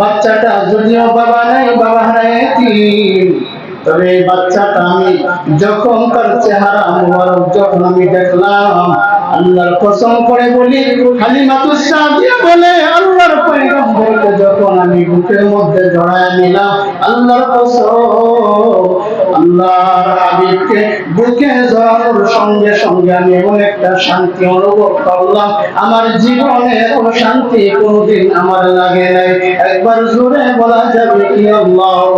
বাচ্চাটা যদিও বাবা নাই, বাবা হারাইছি তবে এই বাচ্চাটা আমি যখন তার চেহারা মুবারক যখন আমি দেখলাম, আল্লাহর কসম করে বলি হালিমাতুস বলে আল্লাহর যখন আমি বুকের মধ্যে জড়ায় নিলাম, আল্লাহর কসম আল্লাহর বুকে জড়ানোর সঙ্গে সঙ্গে আমি এমন একটা শান্তি অনুভব করলাম। আমার জীবনে কোনো শান্তি কোনোদিন আমার লাগে নাই। একবার জোরে বলা যাবে কি আল্লাহু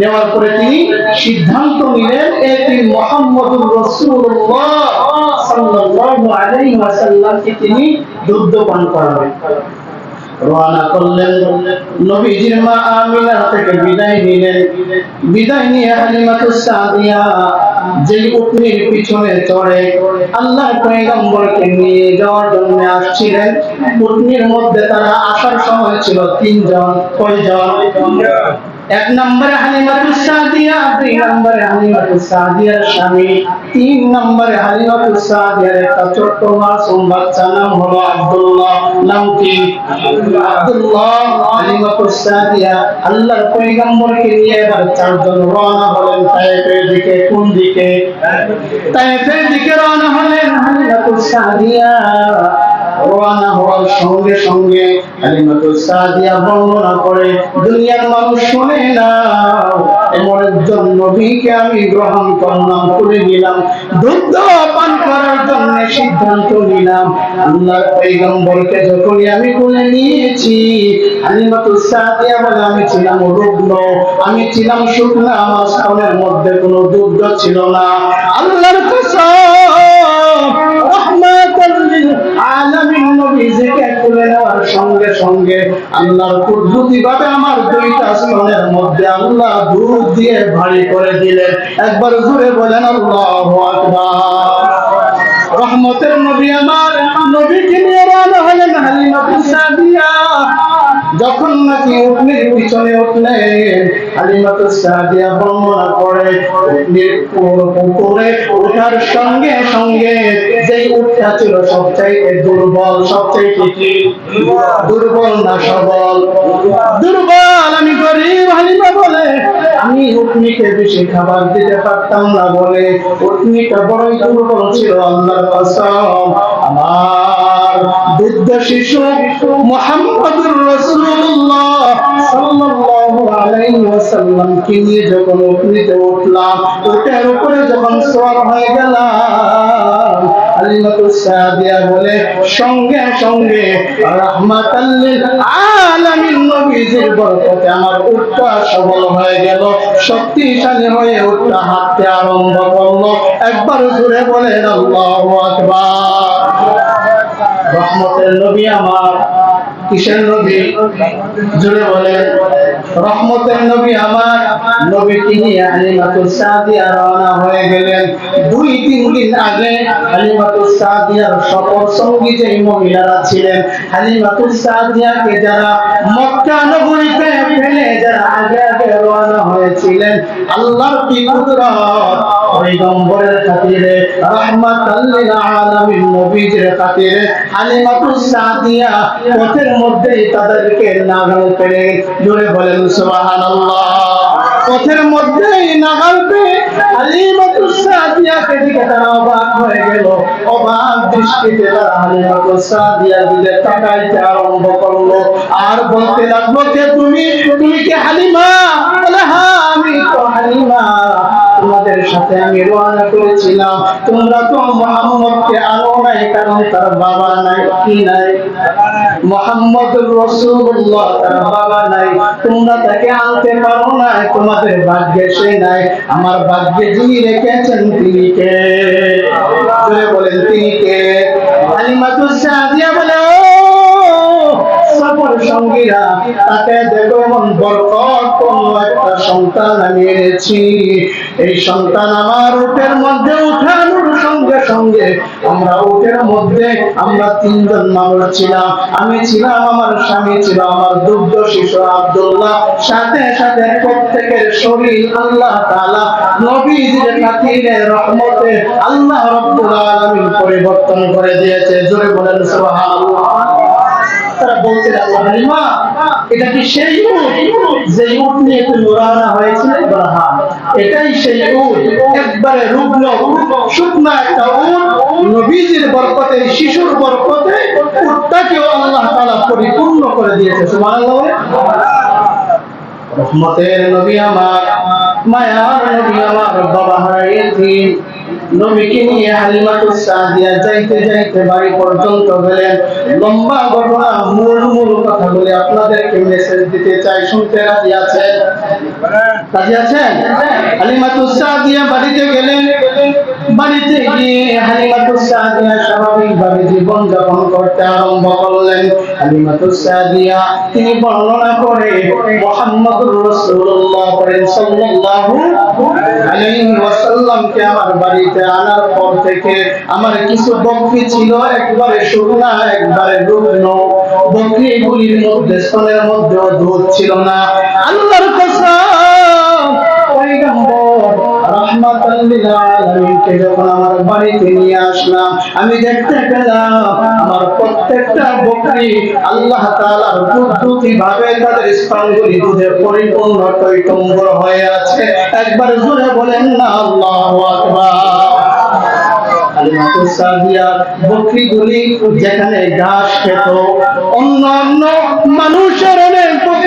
নেওয়ার পরে তিনি সিদ্ধান্ত নিলেন এটি মুহাম্মদুর ওয়াসাল্লামকে তিনি দুগ্ধ পান করাবেন। রওনা করলেন। নবীজির মা আমিনা থেকে বিদায় নিলেন। বিদায় নিয়ে হালিমাতু সাদিয়া যেই উটনির পিছনে চড়ে আল্লাহর পয়গম্বরকে নিয়ে যাওয়ার জন্য আসছিলেন। উটনির মধ্যে তারা আসার সময় ছিল তিনজন, কয়জন? এক নম্বরে হালিমাতুস সাদিয়া দুই নম্বরে হালিমাতুস সাদিয়ার স্বামী তিন নম্বরে হালিমাতুস সাদিয়ার একটা ছোট্ট মাসুম বাচ্চা নাম হলো আব্দুল্লাহ নাম কি আব্দুল্লাহ হালিমাতুস সাদিয়া আল্লাহর পয়গম্বরকে নিয়ে এবার চারজন রওনা হলেন তায়েফের দিকে কোন দিকে তায়েফের দিকে রওনা হলেন হালিমাতুস সাদিয়া হওয়ার সঙ্গে সঙ্গে সাদিয়া বর্ণনা করে, দুনিয়ার মানুষ না। এমন একজন নবীকে আমি গ্রহণ করলাম করে নিলাম। পান করার জন্য সিদ্ধান্ত নিলাম। যখনই আমি কোলে নিয়েছি সাদিয়া বলে আমি ছিলাম রুগ্ন, আমি ছিলাম শুকনা আমার মধ্যে কোনো দুগ্ধ ছিল না। আল্লাহর কসম রহমাতাল আলামিন নবীজিকে কোলে নেওয়ার সঙ্গে সঙ্গে আল্লাহর কুদরতি ভাবে আমার দুইটা স্তনের মধ্যে আল্লাহ দুধ দিয়ে ভারী একবার ঘুরে বলেন রহমতের নবী আমার, নবীকে নিয়ে রান হলেন হালিমা যখন নাকি উটনির পিছনে উঠলেন হালিমাতুস সাদিয়া বর্ণনা করে উটনির উপরে ওঠার সঙ্গে সঙ্গে যেই উটটা ছিল সবচাইতে দুর্বল, সবচাইতে কি? দুর্বল না সবল? দুর্বল, আমি গরিব হালিমা বলে, আমি উটনিকে বেশি খাবার দিতে পারতাম না বলে, উটনিটা বড়ই দুর্বল ছিল আল্লাহর কসম। আমার দুগ্ধ শিশু মুহাম্মদুর সাল্লাল্লাহু আলাইহি ওয়াসাল্লাম নিয়ে যখন উটনিতে উঠলাম ওটার উপরে যখন সওয়ার হয়ে গেলাম হালিমাতুস সাদিয়া বলে রহমতের নবী আমার, কিসের নবী? জুড়ে বলেন। রহমতের নবী আমার। নবী তিনি হালিমাতুস সাদিয়া রওনা হয়ে গেলেন। দুই, তিন দিন আগে হালিমাতুস সাদিয়ার সফর সঙ্গী যে মহিলারা ছিলেন হালিমাতুস সাদিয়াকে যারা মক্কা নগরীতে ফেলে যারা আগে আগে রওনা হয়েছিলেন, আল্লাহর কি কুদরত? পয়গম্বরের খাতিরে, রাহমাতাল লিল আলামিন নবীজির খাতিরে হালিমাতুস সাদিয়া পথের মধ্যেই তাদেরকে নাগাল পেরে জুড়ে বলেন সুবহানাল্লাহ। পথের মধ্যে অবাক হয়ে গেল। অবাক দৃষ্টিতে তারা হালিমাতুস সাদিয়ার আরম্ভ করল। আর বলতে লাগল যে, তুমি তুমি কি হালিমা? বলে হ্যাঁ আমি তো হালিমা। তোমাদের সাথে আমি করেছিলাম। তোমরা তো মোহাম্মদকে আনো নাই, কারণ তার বাবা নাই কি নাই। মোহাম্মদ রসুল্লাহ তার বাবা নাই। তোমরা তাকে আনতে পারো না, তোমাদের ভাগ্যে সে নাই। আমার ভাগ্যে যিনি রেখেছেন, তিনি কে? বলেন, তিনি কে? বলে সঙ্গীরা তাকে দেখো এমন একটা সন্তান আমি এনেছি। এই সন্তান আমার উটের মধ্যে উঠানোর সঙ্গে সঙ্গে আমরা উটের মধ্যে আমরা তিনজন মানুষ ছিলাম। আমি ছিলাম আমার স্বামী ছিল আমার দুগ্ধ শিশু আব্দুল্লাহ। সাথে সাথে প্রত্যেকের শরীর আল্লাহ তাআলা নবীজির খাতিরে রহমতে আল্লাহ রব্বুল আলামিন পরিবর্তন করে দিয়েছে। জোরে বলেন সুবহানাল্লাহ। তারা বলছেন আল্লাহ এটা কি সেই উট যে উট নিয়ে তুমি রওনা হয়েছিলে? বলা এটাই সেই উট একবারে রুগ্ন, শুকনো একটা উট। নবীজির বরকতে শিশুর বরকতে আল্লাহ পরিপূর্ণ করে দিয়েছে। সুবহানাল্লাহ রহমতের নবী আমার, মায়ার নবী আমার, বাবা হারাইছি নবীকে নিয়ে হালিমাতু সাদিয়া যাইতে যাইতে বাড়ি পর্যন্ত গেলেন। লম্বা ঘটনা, মূল মূল কথা বলে আপনাদেরকে মেসেজ দিতে চাই। শুনতে রাজি আছেন? রাজি আছেন? হালিমাতু সাদিয়া বাড়িতে গেলেন। বাড়িতে গিয়ে হালিমাতুস সাদিয়া স্বাভাবিকভাবে জীবন যাপন করতে আরম্ভ করলেন। হালিমাতুস সাদিয়া তিনি বর্ণনা করে মুহাম্মদুর রাসূলুল্লাহ করেন সাল্লাল্লাহু আলাইহি ওয়াসাল্লামকে আমার বাড়িতে আনার পর থেকে আমার কিছু বকরি ছিল, একবারে শুকনা, একবারে রুগ্ন। বকরিগুলির মধ্যে স্তনের মধ্যে দুধ ছিল না। আল্লাহর কসম আমি দেখতে পেলাম আমার প্রত্যেকটা বকরি আল্লাহ ভাবে তাদের দুধে পরিপূর্ণ হয়ে আছে। একবার জোরে বলেন না, আল্লাহু বকরিগুলি যেখানে ঘাস খেত অন্য অন্য মানুষের অনেক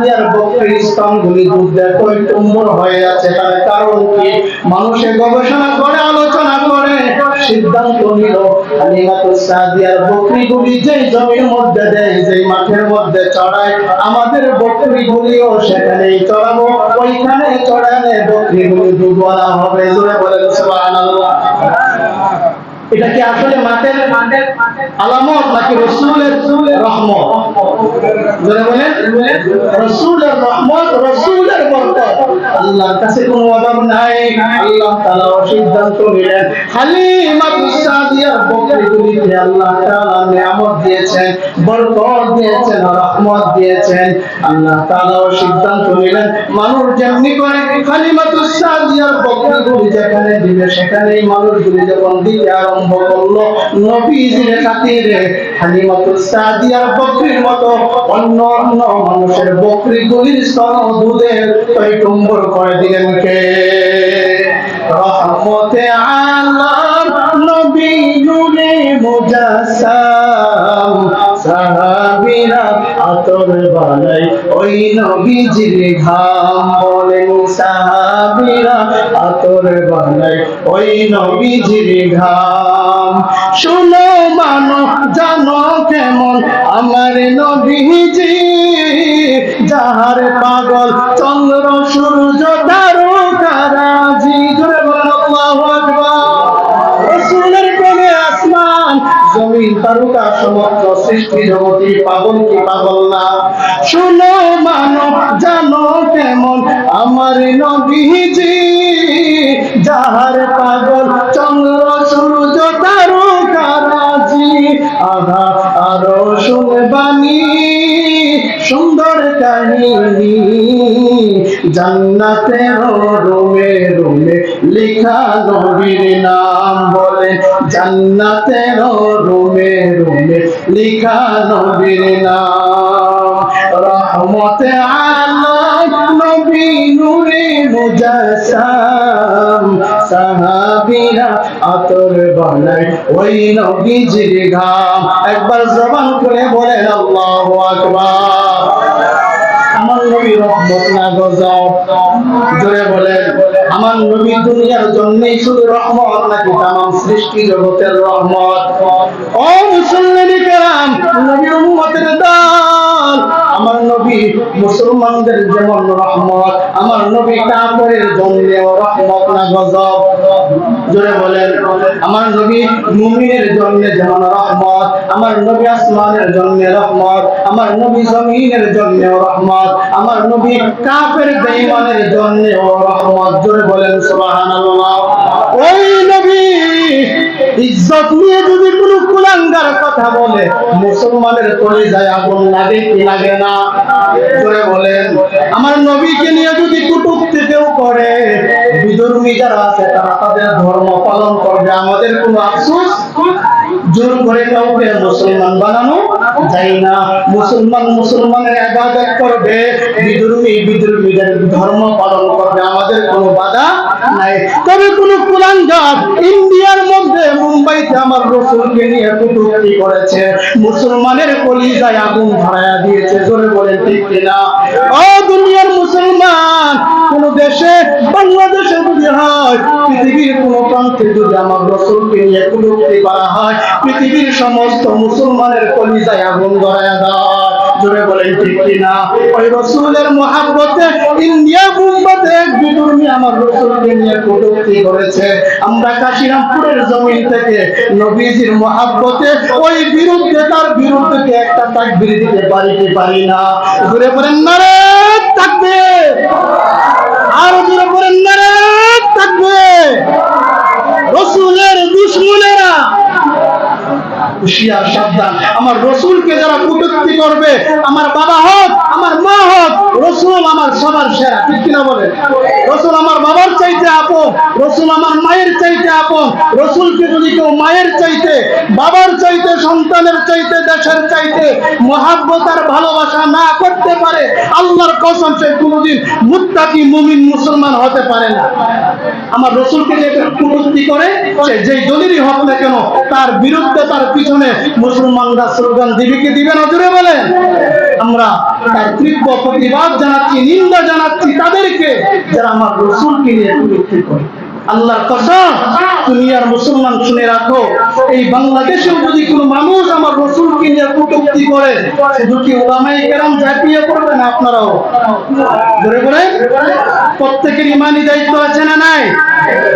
সাদিয়ার বকরির স্তনগুলি দুধ দেখো হয়ে আছে তার কারণ কি? মানুষের গবেষণা করে, আলোচনা করে। সিদ্ধান্ত নিল হালিমাতুস সাদিয়ার বকরিগুলি যেই জমির মধ্যে দেয়, যেই মাঠের মধ্যে চড়ায়, আমাদের বকরিগুলিও সেখানেই চড়াবো। ওইখানে চড়ালে বকরিগুলি হবে। জোরে বলেন, সুবহানাল্লাহ। এটা কি আসলে মাঠের আলামত নাকি রসুলের রহমত? বলেন রসুলের রহমত, রসুলের বরকত। আল্লাহর কাছে কোনো অভাব নাই। আল্লাহ তাআলা সিদ্ধান্ত নিলেন। আল্লাহ তাআলা নিয়ামত দিয়েছেন, বরকত দিয়েছেন, রহমত দিয়েছেন। আল্লাহ তাআলা সিদ্ধান্ত নিলেন, মানুষ যেমনি করে হালিমাতুস সাদিয়ার বকরিগুলি যেখানে দিবে, সেখানেই মানুষগুলি যখন দিতে আরম্ভ করল নবীজির খাতিরে হালিমাতুস সাদিয়ার বকরির মতো অন্য অন্য মানুষের বকরিগুলির স্তন দুধের টইটুম্বর করে দিলেন কে? রহমতে আল্লাহ নবী নূরে মুজাসসাম। সাহাবীরা আতর বানাই ওই নবীজির ঘাম বলেন সাহাবীরা আতর ওই নবীজির ঘাম। শুনো মানো জানো কেমন? আমার নবীজি যাহার পাগল, চন্দ্র, সূর্য তারকারাজি জোরে জমিন তারকা সমস্ত সৃষ্টি জগতি পাগল কি পাগল না? শুনো মানো জানো কেমন? আমার নবীজি যাহার পাগল, চন্দ্র, সূর্য তারকারাজি আহা আরও শুনবানি সুন্দর কাহিনী। জান্নাতের রোমে রোমে লিখা নবীর নাম বলে, জান্নাতের রুমে রুমে লিখা নবীর নাম। রহমতে নবী নূরে মুজাসসাম, সাহাবীরা আতর বানায় ওই নবীজির ঘাম। একবার জবান করে বলেন, আল্লাহু আকবার। আমার নবী রহমত না গজব জোরে বলেন। আমার নবী দুনিয়ার জন্যই শুধু রহমত নাকি তাম সৃষ্টি জগতের রহমত। ও মুসলমানি কেরাম নবীর উম্মতের দল আমার নবী মুসলমানদের যেমন রহমত, আমার নবী কাফেরের জন্যেও রহমত না গজব। জোরে বলেন, আমার নবী মুমিনের জন্য যেমন রহমত, আমার নবী আসমানের জন্য রহমত, আমার নবী জমিনের জন্য রহমত, আমার নবী কাফের বেঈমানের জন্য রহমত। জোরে বলেন, সুবহানাল্লাহ। ওই নবী ইজ্জত নিয়ে যদি কোনো কুলাঙ্গার কথা বলে, মুসলমানের কলিজায় আগুন লাগে কি লাগে না? জোরে বলেন। আমার নবীকে নিয়ে যদি কুটুক্তি কেউ করে বিধর্মী যারা আছে, তারা তাদের ধর্ম পালন করবে। আমাদের কোনো আফসোস? জোর করে কাউকে মুসলমান বানানো যায় না। মুসলমান মুসলমানের ইবাদত করবে বিধর্মী বিধর্মীদের ধর্ম পালন করবে। আমাদের কোনো বাধা নাই। তবে কোন কুলাঙ্গার ইন্ডিয়ার মধ্যে মুম্বাইতে আমার রসুলকে নিয়ে কুটুক্তি করেছে। মুসলমানের কলিজায় আগুন ধরায়া দিয়েছে, জোরে বলে ঠিক কিনা? ও দুনিয়ার মুসলমান, কোন দেশে, বাংলাদেশে যদি হয়, পৃথিবীর কোন প্রান্তে যদি আমার রসুলকে নিয়ে কুটুক্তি করা হয়, পৃথিবীর সমস্ত মুসলমানের কলিজায় আগুন ধরায়া দেয়। জোরে বলেন, ঠিক কিনা? ওই রসুলের মহাব্বতে ইন্ডিয়া মুম্বাতে এক বিদুর্মী আমার রসুলকে নিয়ে কটূক্তি করেছে। আমরা কাশিরামপুরের জমিন থেকে নবীজির মহাব্বতে ওই বিরুদ্ধে, তার বিরুদ্ধে একটা তাকবির দিতে পারি কি পারি না? জোরে বলেন না রে থাকবে আরও জোরে বলেন না রে থাকবে রসুলের দুশ্মনেরা হুশিয়ার সাবধান। আমার রসুলকে যারা কুটুক্তি করবে, আমার বাবা হোক, আমার মা হোক, রসুল আমার সবার সেরা, ঠিক কিনা বলে রসুল আমার বাবার চাইতে আপন, রসুল আমার মায়ের চাইতে আপন। রসুলকে যদি কেউ মায়ের চাইতে, বাবার চাইতে, সন্তানের চাইতে, দেশের চাইতে মহাব্বত আর ভালোবাসা না করতে পারে, আল্লাহর কসম সে কোনোদিন মুত্তাকি মুমিন মুসলমান হতে পারে না। আমার রসুলকে যে কুটুক্তি করে, সে যেই দলিলই হোক না কেন, তার বিরুদ্ধে তার পিছনে মুসলমানরা স্লোগান দিবে কি দিবে না জুড়ে বলেন। আমরা তার তীব্র প্রতিবাদ জানাচ্ছি, নিন্দা জানাচ্ছি তাদেরকে, যারা আমার রসুলকে নিয়ে কুটুক্তি করে আল্লাহর কসম আর মুসলমান শুনে রাখো, এই বাংলাদেশেও যদি কোনো মানুষ আমার রসুলকে নিয়ে কটূক্তি করে, শুধু কি ওলামাই কেরাম ঝাঁপিয়ে পড়বে না আপনারাও? ধরে বলে প্রত্যেকের ইমানি দায়িত্ব আছে না নাই?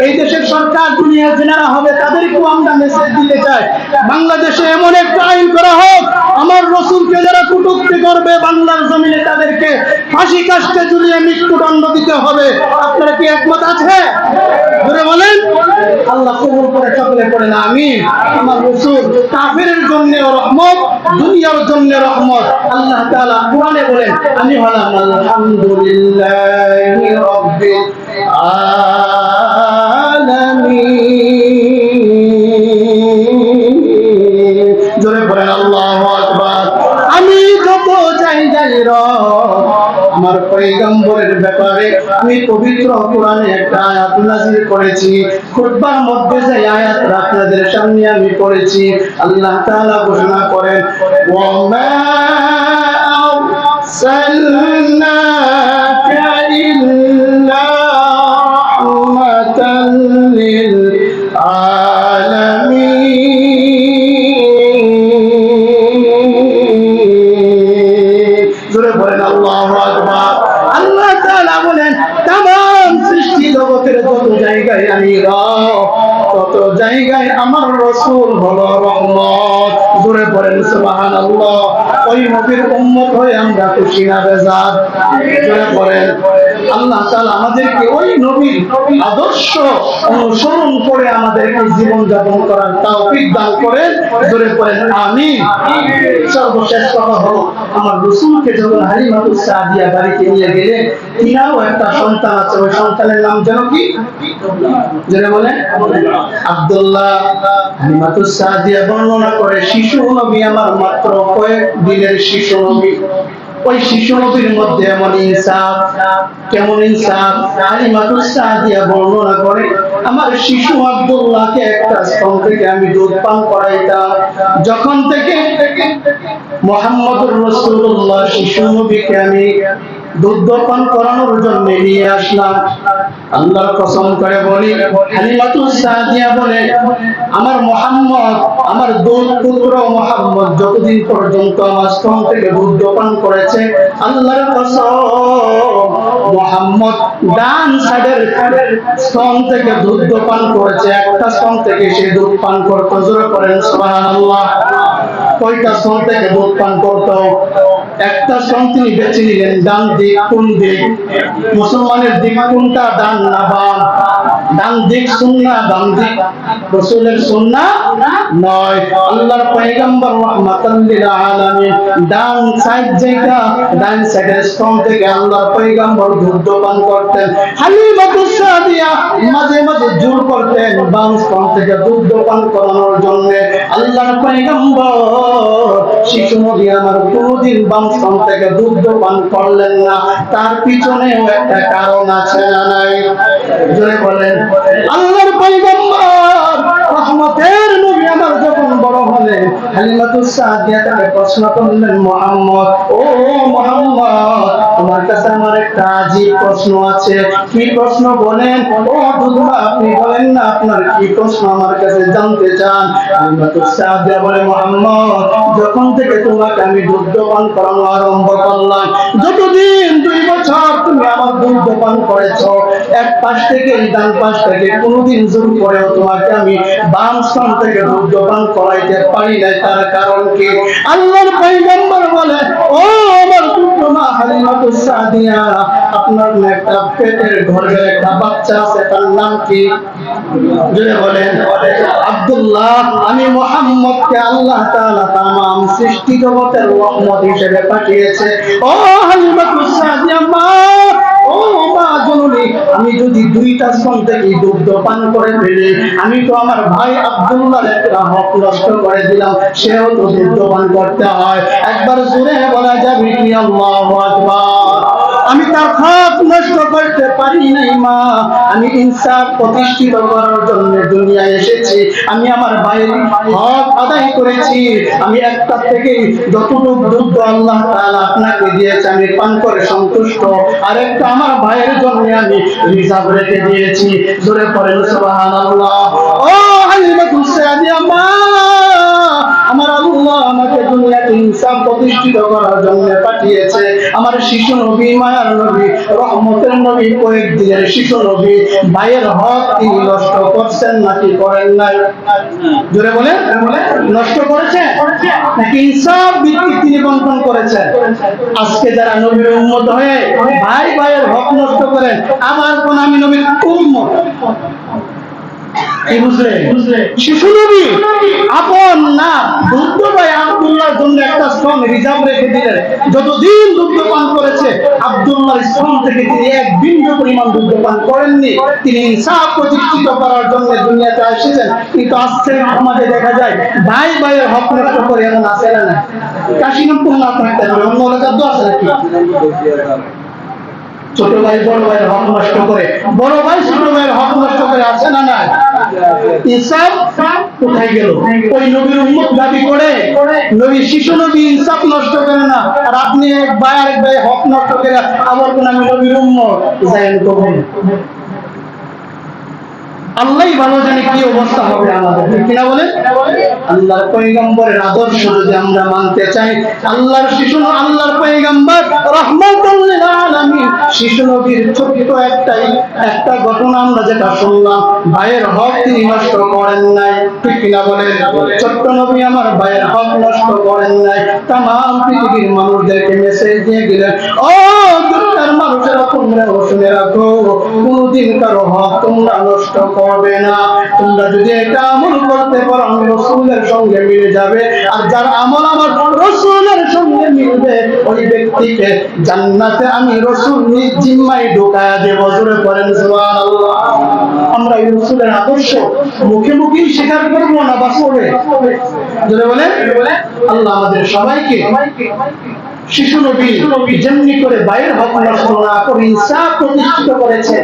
এই দেশের সরকার দুনিয়া জেনারা হবে তাদেরকেও আমরা মেসেজ দিতে চাই। বাংলাদেশে এমন একটা আইন করা হোক, আমার রসুলকে যারা কটূক্তি করবে, বাংলার জমিনে তাদেরকে ফাঁসি কাস্টে ঝুলিয়ে মৃত্যুদণ্ড দিতে হবে। আপনারা কি একমত আছে? ধরে বলেন। আল্লাহ কবুল করে সকলে করে না আমি আমার রসুল কাফেরের জন্য রহমত। দুনিয়ার জন্য রহমত। আল্লাহ তাআলা কোরআনে বলেন আমি হলাম আলহামদুলিল্লাহি রাব্বিল আলামিন। আমার পয়গম্বরের ব্যাপারে আমি পবিত্র কোরআনে একটা আয়াত নাযিল করেছি। খুতবার মধ্যে যে আয়াত আপনাদের সামনে আমি পড়েছি, আল্লাহ তাআলা ঘোষণা করেন, ওয়া মা আরসালনাকা রসুল হলো রহমত জোরে পড়েন সুবহানাল্লাহ। ওই নবীর উম্মত হয়ে আমরা খুশি না, বেজার? জোরে পড়েন আল্লাহ আমাদেরকে ওই নবীর আদর্শ অনুসরণ করে আমাদেরকে জীবন যাপন করার তৌফিক দান করেন জোরে পড়েন আমিন। সর্বশেষ কথা হলো, আমার রসুলকে যখন হালিমাতুস সাদিয়া বাড়িতে নিয়ে গেলেন, তিনারও একটা সন্তান আছে, ওই সন্তানের নাম যেন কি? বলে। আব্দুল্লাহ হালিমাতুস সাদিয়া বর্ণনা করে, শিশু নবী আমার মাত্র কয়েক দিনের শিশু নবী। ওই শিশু নবীর মধ্যে এমন ইনসাফ, কেমন ইনসাফ? হালিমাতুস দিয়া বর্ণনা করে, আমার শিশু আব্দুল্লাহকে একটা স্তন থেকে আমি দুধ পান করাইতাম। যখন থেকে মোহাম্মদুর রসুল্লাহ শিশু নবীকে আমি দুধ করানোর জন্য নিয়ে আসলাম। আল্লাহর কসম করে বলি হালিমাতুস সাদিয়া বলে, আমার মোহাম্মদ, আমার দুধ পুত্র মোহাম্মদ যতদিন পর্যন্ত আমার স্তন থেকে দুধ করেছে, আল্লাহর কসম, মোহাম্মদ ডান সাইডের স্তন থেকে দুধ করেছে, একটা স্তন থেকে সে দুধ পান করতো। জোরে করেন সুবহানাল্লাহ। কয়টা স্তন থেকে দুধ পান করতো? একটা স্তন তিনি বেছে নিলেন ডান দিক কোন দিক মুসলমানের দিক কোনটা? ডান না বাম ডান দিক সুন্না বাম দিক রসুলের সুন্না নয়। আল্লাহর পয়গম্বর রাহমাতাল আলামিন ডান সাইড যেটা ডান সাইডের স্তন থেকে আল্লাহর পয়গম্বর করতেন, হালিমাতুস সাদিয়া মাঝে মাঝে জোর করতেন বাম স্তন থেকে করানোর জন্য। আল্লাহর পয়গম্বর, শিশু নবী আমার বাম স্তন থেকে দুগ্ধ পান করলেন না। তার পিছনেও একটা কারণ আছে না নাই? জোরে বলেন, আল্লাহর পয়গম্বর, রহমতের নবী আমার যখন বড় হলেন, হালিমাতুস সাদিয়া প্রশ্ন করলেন, মোহাম্মদ, ও মুহাম্মদ তোমার কাছে আমার একটা আজীব প্রশ্ন আছে। কি প্রশ্ন বলেন? ও দুধমা আপনি বলেন না, আপনার কি প্রশ্ন আমার কাছে জানতে চান? যখন থেকে তোমাকে আমি দুধ পান করানো আরম্ভ করলাম, যতদিন দুই বছর তুমি আমার দুধ পান করেছ, এক পাশ থেকে ডান পাশ থেকে কোনোদিন জোর করেও তোমাকে আমি বাম স্থান থেকে দুধ পান করাইতে পারি নাই। তার কারণ কি? আল্লাহর পয়গম্বর বলে, ও আমার পুত্র মা হালিমাতুস সাদিয়া আপনার একটা পেটের একটা বাচ্চা আছে, তার নাম কি? জুড়ে বলেন। আব্দুল্লাহ আমি মোহাম্মদকে আল্লাহ তাআলা সৃষ্টি জগতের রহমত হিসেবে পাঠিয়েছে। ও হালিমাতুস সাদিয়া মা, ও মা আমি যদি দুইটা স্তন থেকে দুগ্ধ পান করে ফেলি, আমি তো আমার ভাই আব্দুল্লাহর একটা হক নষ্ট করে দিলাম, সেও তো দুগ্ধ পান করতে হয়। একবার জোরে বলা যাবে কি আল্লাহু আকবার? আমি তার হক নষ্ট করতে পারি নাই মা। আমি ইনসাফ প্রতিষ্ঠিত করার জন্য দুনিয়ায় এসেছি। আমি আমার ভাইয়ের হক আদায় করেছি। আমি একটা থেকে যতটুকু দুধ আল্লাহ তাআলা আপনাকে দিয়েছে, আমি পান করে সন্তুষ্ট। আর একটা আমার ভাইয়ের জন্য আমি রিজার্ভ রেখে দিয়েছি। জোরে পড়েন, সুবহানাল্লাহ। ও হালিমাতুস সাদিয়া, মা। ইনসাফ প্রতিষ্ঠিত করার জন্য পাঠিয়েছে। আমার শিশু নবী, মায়ার নবী, রহমতের নবী কয়েক দিনের শিশু নবী, ভাইয়ের হক তিনি নষ্ট করছেন নাকি করেন নাই? জোরে বলে নষ্ট করেছেন নাকি ইনসাফ ভিত্তিক তিনি বন্টন করেছেন? আজকে যারা নবীর উন্মত হয়ে ভাই, ভাইয়ের হক নষ্ট করেন আবার কোন আমি নবীর উম্মত। কি বুঝলে? শিশু নবী আপন না দুধ ভাই আব্দুল্লাহর জন্য একটা স্তন রিজার্ভ রেখে দিলেন। যতদিন দুধ পান করেছে আব্দুল্লাহর স্তন থেকে তিনি এক বিন্দু পরিমাণ দুধ পান করেননি। তিনি ইনসাফ প্রতিষ্ঠিত করার জন্য দুনিয়াতে এসেছেন কিন্তু আজকে সমাজে দেখা যায় ভাই ভাইয়ের হক নষ্ট করে এমন আছে না? কাশিনামপুর না থাকতে পারে অন্য এলাকার তো আছে নাকি? ছোট ভাই, বড় ভাইয়ের হক নষ্ট করে। বড় ভাই, ছোট ভাইয়ের হক নষ্ট করে আছে না না ইনসাফ কোথায় গেল? ওই নবীর উম্মত দাবি করে, নবী, শিশু নবী ইনসাফ নষ্ট করে না। আর আপনি এক ভাই, আরেক ভাই হক নষ্ট করে, আবার কোন আমি নবীর উম্মত? আল্লাহ ভালো জানে কি অবস্থা হবে আমাদের। কিনা আল্লাহর পয়গম্বরের আদর্শ যদি আমরা মানতে চাই, আল্লাহর শিশু আল্লাহর পয়গম্বর রহমাতুল লিল আলামিন, শিশু নবীর একটাই, একটা ঘটনা আমরা যেটা শুনলাম, ভাইয়ের হক তিনি নষ্ট করেন নাই। ঠিক কিনা ছোট্ট নবী আমার ভাইয়ের হক নষ্ট করেন নাই। তাম পৃথিবীর মানুষদেরকে মেসেজ দিয়ে গেলেন ও দুনিয়ার মানুষেরা তোমরা শুনে রাখো। কোনদিন কারও হক তোমরা নষ্ট করবে না। তোমরা যদি এটা আমল করতে পারো, আমি রসুলের সঙ্গে মিলে যাবে। আর যার আমল আমার রসুলের সঙ্গে মিলবে, ওই ব্যক্তিকে জান্নাতে আমি রসুল নিজ ঢোকায় দেব। জোরে করেন আমরা এই রসুলের আদর্শ মুখে মুখেই স্বীকার করব না, বাস্তবে? জোরে আল্লাহ আমাদের সবাইকে শিশু নবী যেমনি করে বাইরের হক নষ্ট করে ইনসাফ প্রতিষ্ঠিত করেছে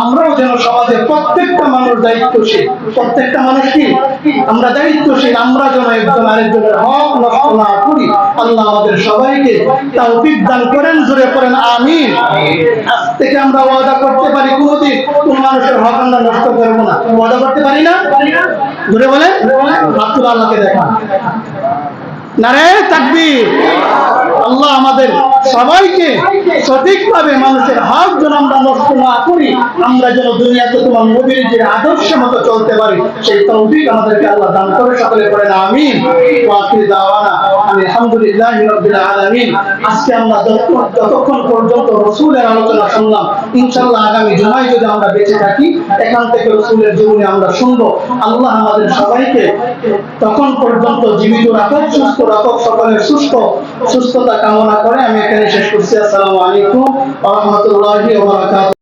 আমরাও যেন সমাজের প্রত্যেকটা মানুষ দায়িত্বশীল। প্রত্যেকটা মানুষ কি? আমরা দায়িত্বশীল আমরা যেন একজন আরেকজনের হক নষ্ট না করি। আল্লাহ আমাদের সবাইকে তৌফিক দান করেন জোরে করেন আমিন। আজ থেকে আমরা ওয়াদা করতে পারি কোনদিন কোন মানুষের হক আমরা নষ্ট করব না। ওয়াদা করতে পারি না? জোরে বলে আব্দুল আল্লাহকে দেখা নারে তাকবীর। আল্লাহ আমাদের সবাইকে সঠিকভাবে মানুষের হক যেন আমরা নষ্ট না করি, আমরা যেন দুনিয়াতে তোমার নবীর যে আদর্শ মতো চলতে পারি, সেই তৌফিক আমাদেরকে আল্লাহ দান করে, সকলে ওয়াকির দাওয়ানা আমি আলহামদুলিল্লাহ আজকে আমরা যতক্ষণ পর্যন্ত রসুলের আলোচনা শুনলাম আগামী যদি আমরা বেঁচে থাকি, এখান থেকে রসুলের জীবনী আমরা শুনব। আল্লাহ আমাদের সবাইকে তখন পর্যন্ত জীবিত রাখুক, সুস্থ রাখুক, সকলের সুস্থ সুস্থতা কামনা করে আমি এখানে শেষ করছি। আসসালামু আলাইকুম। ওয়া রাহমাতুল্লাহি ওয়া বারাকাতুহু।